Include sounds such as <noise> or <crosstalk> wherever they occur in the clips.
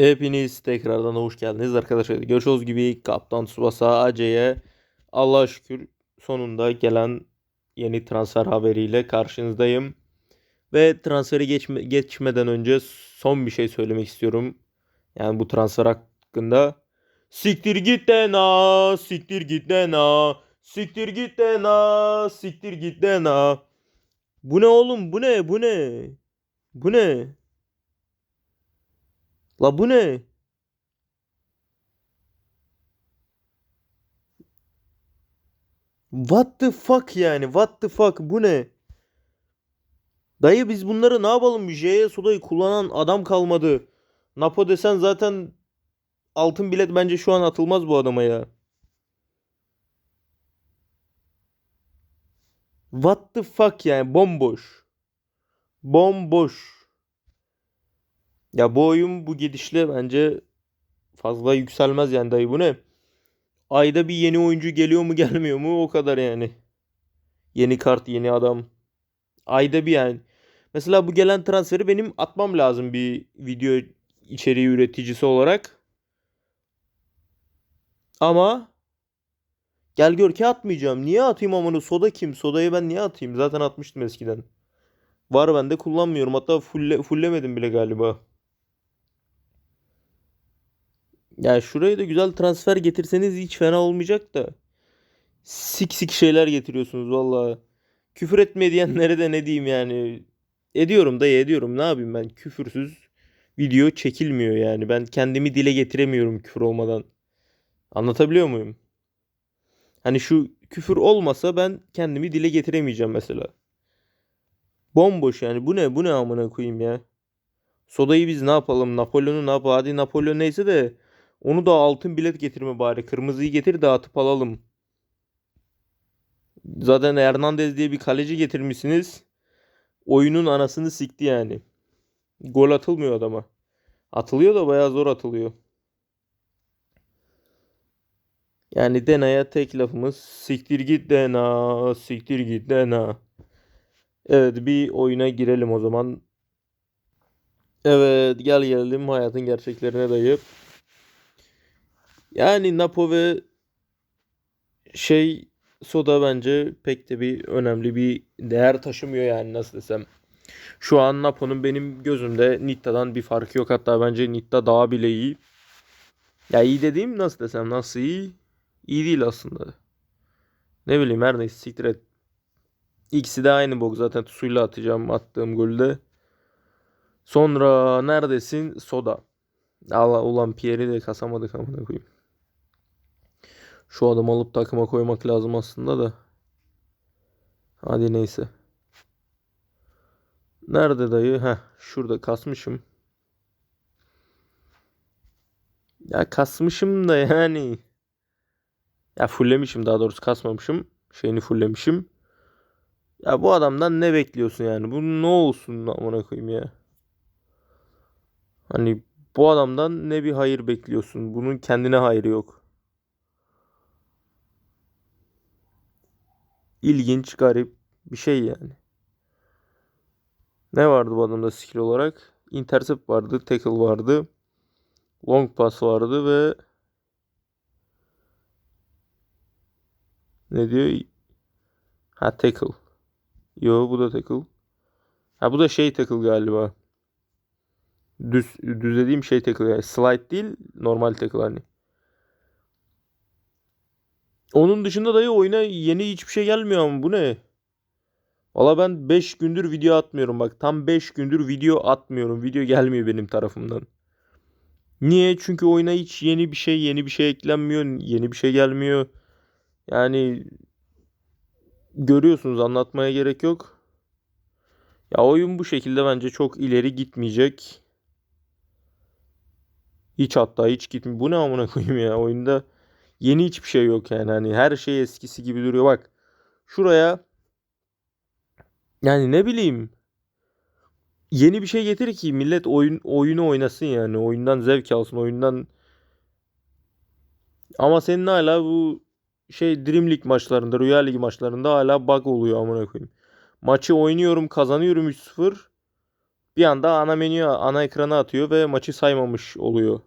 Hepiniz tekrardan hoş geldiniz arkadaşlar. Görüşürüz gibi Kaptan Tsubasa AC'ye Allah'a şükür sonunda gelen yeni transfer haberiyle karşınızdayım. Ve transferi geçme, geçmeden önce son bir şey söylemek istiyorum. Yani bu transfer hakkında. Siktir git dena, siktir git dena, siktir git dena, siktir git dena. Bu ne oğlum bu ne bu ne? Bu ne? La bu ne? What the fuck yani? What the fuck? Bu ne? Dayı biz bunları ne yapalım? J'ye sodayı kullanan adam kalmadı. Napo desen zaten altın bilet bence şu an atılmaz bu adama ya. What the fuck yani? Bomboş. Bomboş. Ya bu oyun bu gidişle bence fazla yükselmez yani dayı bu ne? Ayda bir yeni oyuncu geliyor mu <laughs> gelmiyor mu o kadar yani. Yeni kart yeni adam. Ayda bir yani. Mesela bu gelen transferi benim atmam lazım bir video içeriği üreticisi olarak. Ama gel gör ki atmayacağım. Niye atayım amına? Soda kim? Sodayı ben niye atayım? Zaten atmıştım eskiden. Var bende kullanmıyorum. Hatta fulle, fullemedim bile galiba. Ya şuraya da güzel transfer getirseniz hiç fena olmayacak da. Sik sik şeyler getiriyorsunuz valla. Küfür etme diyenlere de ne diyeyim yani. Ediyorum dayı ediyorum. Ne yapayım ben? Küfürsüz video çekilmiyor yani. Ben kendimi dile getiremiyorum küfür olmadan. Anlatabiliyor muyum? Hani şu küfür olmasa ben kendimi dile getiremeyeceğim mesela. Bomboş yani. Bu ne? Bu ne amına koyayım ya? Sodayı biz ne yapalım? Napolyon'u ne yapalım? Hadi Napolyon neyse de onu da altın bilet getirme bari. Kırmızıyı getir dağıtıp alalım. Zaten Hernandez diye bir kaleci getirmişsiniz. Oyunun anasını sikti yani. Gol atılmıyor adama. Atılıyor da bayağı zor atılıyor. Yani Dena'ya tek lafımız siktir git Dena, siktir git Dena. Evet bir oyuna girelim o zaman. Evet gel gelelim hayatın gerçeklerine dayı. Yani Napo ve şey Soda bence pek de bir önemli bir değer taşımıyor yani nasıl desem. Şu an Napo'nun benim gözümde Nitta'dan bir farkı yok. Hatta bence Nitta daha bile iyi. Ya iyi dediğim nasıl desem nasıl iyi? İyi değil aslında. Ne bileyim her neyse siktir et. İkisi de aynı bok zaten suyla atacağım attığım golde. Sonra neredesin? Soda. Allah ulan Pierre'i de kasamadık amına koyayım. Şu adam alıp takıma koymak lazım aslında da. Hadi neyse. Nerede dayı? Heh şurada kasmışım. Ya kasmışım da yani. Ya fullemişim daha doğrusu kasmamışım. Şeyini fullemişim. Ya bu adamdan ne bekliyorsun yani? Bu ne olsun amına koyayım ya. Hani bu adamdan ne bir hayır bekliyorsun? Bunun kendine hayrı yok. İlginç, garip bir şey yani. Ne vardı bu adamda skill olarak? Intercept vardı, tackle vardı. Long pass vardı ve ne diyor? Ha tackle. Yo bu da tackle. Ha bu da şey tackle galiba. Düz, düz dediğim şey tackle yani. Slide değil normal tackle hani. Onun dışında dayı oyuna yeni hiçbir şey gelmiyor ama bu ne? Valla ben 5 gündür video atmıyorum bak. Tam 5 gündür video atmıyorum. Video gelmiyor benim tarafımdan. Niye? Çünkü oyuna hiç yeni bir şey, yeni bir şey eklenmiyor. Yeni bir şey gelmiyor. Yani görüyorsunuz anlatmaya gerek yok. Ya oyun bu şekilde bence çok ileri gitmeyecek. Hiç hatta hiç gitmiyor. Bu ne amına koyayım ya oyunda yeni hiçbir şey yok yani. Hani her şey eskisi gibi duruyor. Bak şuraya yani ne bileyim yeni bir şey getir ki millet oyun oyunu oynasın yani. Oyundan zevk alsın. Oyundan ama senin hala bu şey Dream League maçlarında, Rüya Ligi maçlarında hala bug oluyor amına koyayım. Maçı oynuyorum, kazanıyorum 3-0. Bir anda ana menüye, ana ekrana atıyor ve maçı saymamış oluyor.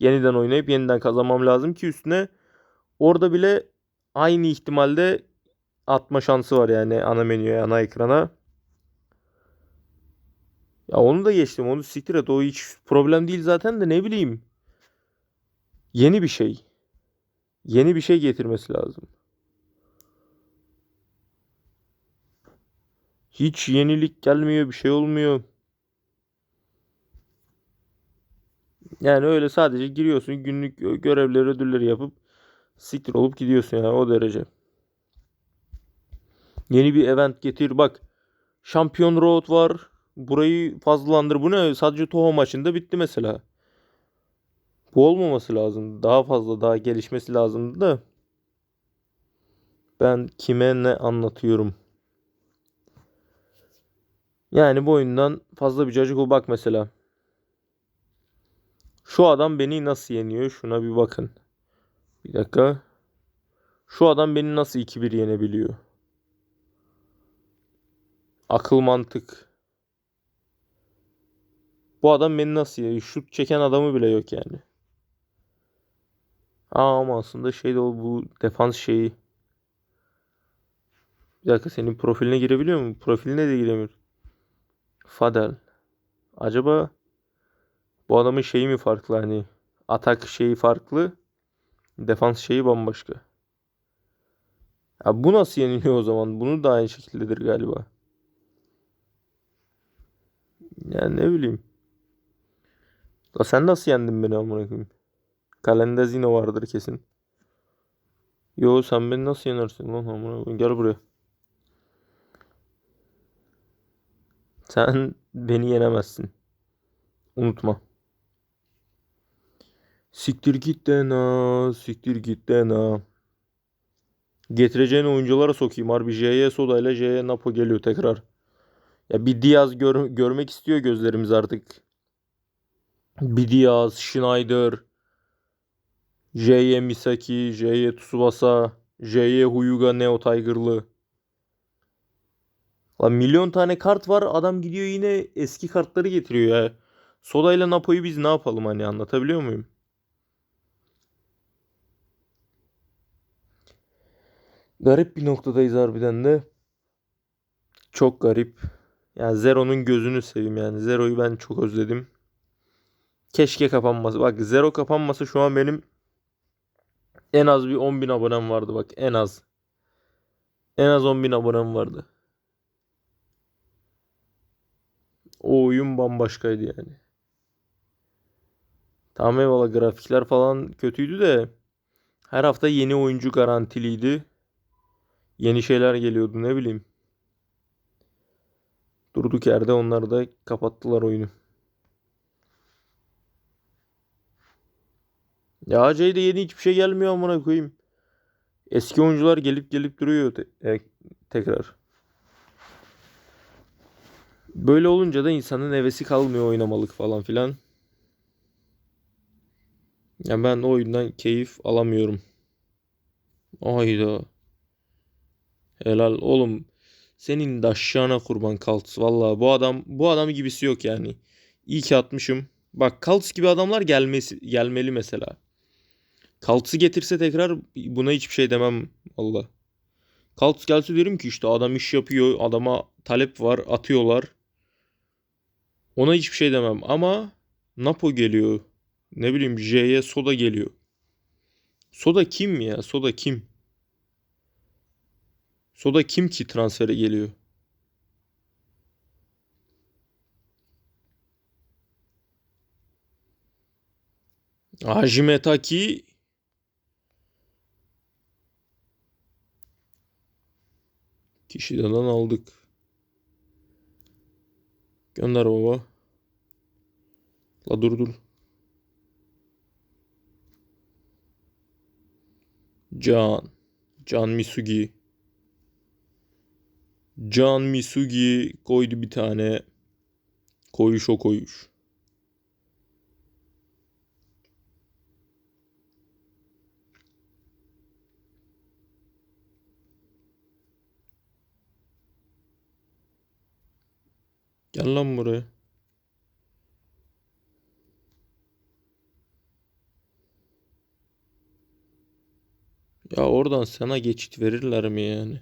Yeniden oynayıp yeniden kazanmam lazım ki üstüne orada bile aynı ihtimalde atma şansı var yani ana menüye, ana ekrana. Ya onu da geçtim. Onu siktir et. O hiç problem değil zaten de ne bileyim. Yeni bir şey. Yeni bir şey getirmesi lazım. Hiç yenilik gelmiyor, bir şey olmuyor. Yani öyle sadece giriyorsun, günlük gö- görevleri, ödülleri yapıp siktir olup gidiyorsun yani o derece. Yeni bir event getir bak. Şampiyon Road var. Burayı fazlalandır. Bu ne? Sadece Toho maçında bitti mesela. Bu olmaması lazım. Daha fazla daha gelişmesi lazımdı da. Ben kime ne anlatıyorum? Yani bu oyundan fazla bir cacık bak mesela. Şu adam beni nasıl yeniyor? Şuna bir bakın. Bir dakika. Şu adam beni nasıl 2-1 yenebiliyor? Akıl mantık. Bu adam beni nasıl yeniyor? Şut çeken adamı bile yok yani. Aa, ama aslında şey de o bu defans şeyi. Bir dakika senin profiline girebiliyor mu? Profiline de giremiyor. Fadel. Acaba bu adamın şeyi mi farklı hani? Atak şeyi farklı. Defans şeyi bambaşka. Ya bu nasıl yeniliyor o zaman? Bunu da aynı şekildedir galiba. Yani ne bileyim. La sen nasıl yendin beni amına koyayım? Kalende Zino vardır kesin. Yo sen beni nasıl yenersin lan amına koyayım? Gel buraya. Sen <laughs> beni yenemezsin. Unutma. Siktir git dena, siktir git dena. Getireceğin oyunculara sokayım. Harbi J'ye Soda ile J'ye Napo geliyor tekrar. Ya bir Diaz gör- görmek istiyor gözlerimiz artık. Bir Diaz, Schneider, J'ye Misaki, J'ye Tsubasa, J'ye Huyuga Neo Tiger'lı. Lan milyon tane kart var. Adam gidiyor yine eski kartları getiriyor ya. Soda ile Napo'yu biz ne yapalım hani anlatabiliyor muyum? Garip bir noktadayız harbiden de. Çok garip. Yani Zero'nun gözünü seveyim yani. Zero'yu ben çok özledim. Keşke kapanması. Bak Zero kapanması şu an benim en az bir 10 bin abonem vardı bak en az. En az 10 bin abonem vardı. O oyun bambaşkaydı yani. Tamam eyvallah grafikler falan kötüydü de her hafta yeni oyuncu garantiliydi. Yeni şeyler geliyordu ne bileyim. Durduk yerde onlar da kapattılar oyunu. Ya AC'de yeni hiçbir şey gelmiyor amına koyayım. Eski oyuncular gelip gelip duruyor te- e, tekrar. Böyle olunca da insanın hevesi kalmıyor oynamalık falan filan. Ya ben o oyundan keyif alamıyorum. Ayda. Helal oğlum. Senin de aşağına kurban Kaltz. Valla bu adam bu adam gibisi yok yani. İyi ki atmışım. Bak Kaltz gibi adamlar gelmesi gelmeli mesela. Kaltz'ı getirse tekrar buna hiçbir şey demem valla. Kaltz gelse derim ki işte adam iş yapıyor. Adama talep var. Atıyorlar. Ona hiçbir şey demem ama Napo geliyor. Ne bileyim J'ye Soda geliyor. Soda kim ya? Soda kim? Soda kim ki transfere geliyor? Hajime Taki Kişiden aldık. Gönder baba. La dur dur. Can. Can Misugi. Can Misugi koydu bir tane. Koyuş o koyuş. Gel lan buraya. Ya oradan sana geçit verirler mi yani?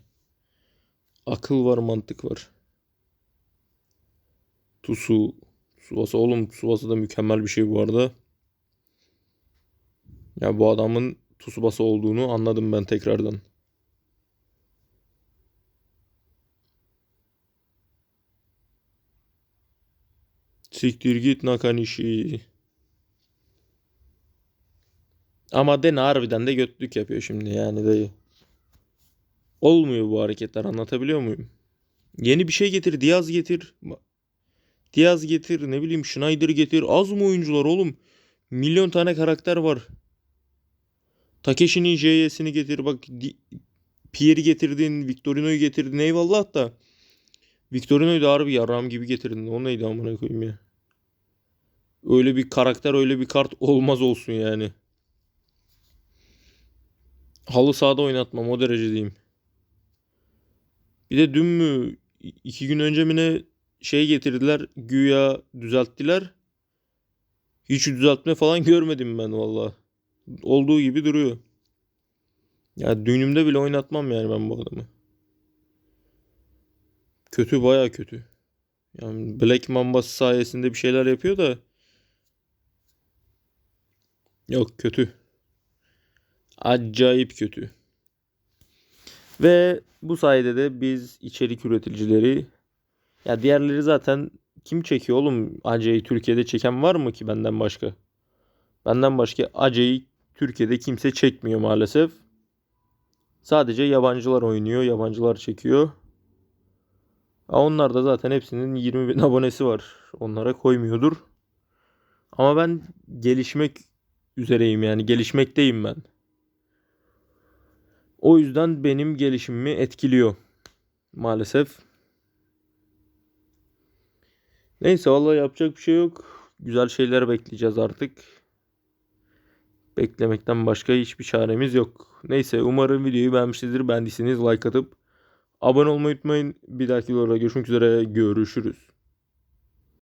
Akıl var, mantık var. Tusu. Tsubasa oğlum Tsubasa da mükemmel bir şey bu arada. Ya bu adamın Tsubasa olduğunu anladım ben tekrardan. Siktir git Nakanishi. Ama Dene harbiden de götlük yapıyor şimdi yani dayı. Olmuyor bu hareketler anlatabiliyor muyum? Yeni bir şey getir. Diaz getir. Diaz getir. Ne bileyim Schneider getir. Az mı oyuncular oğlum? Milyon tane karakter var. Takeshi'nin J'sini getir. Bak Pierre'i getirdin. Victorino'yu getirdin. Eyvallah da. Victorino'yu da harbi yaram gibi getirdin. O neydi amına koyayım ya. Öyle bir karakter öyle bir kart olmaz olsun yani. Halı sahada oynatmam o derece diyeyim. Bir de dün mü iki gün önce mi ne şey getirdiler güya düzelttiler. Hiç düzeltme falan görmedim ben valla. Olduğu gibi duruyor. Ya düğünümde bile oynatmam yani ben bu adamı. Kötü baya kötü. Yani Black Mamba sayesinde bir şeyler yapıyor da yok kötü. Acayip kötü. Ve bu sayede de biz içerik üreticileri ya diğerleri zaten kim çekiyor oğlum? Acay'i Türkiye'de çeken var mı ki benden başka? Benden başka Acay'i Türkiye'de kimse çekmiyor maalesef. Sadece yabancılar oynuyor, yabancılar çekiyor. Ha, onlar da zaten hepsinin 20 bin <laughs> abonesi var. Onlara koymuyordur. Ama ben gelişmek üzereyim yani gelişmekteyim ben. O yüzden benim gelişimimi etkiliyor maalesef. Neyse vallahi yapacak bir şey yok. Güzel şeyler bekleyeceğiz artık. Beklemekten başka hiçbir çaremiz yok. Neyse umarım videoyu beğenmişsinizdir. Beğendiyseniz like atıp abone olmayı unutmayın. Bir dahaki videoda görüşmek üzere. Görüşürüz.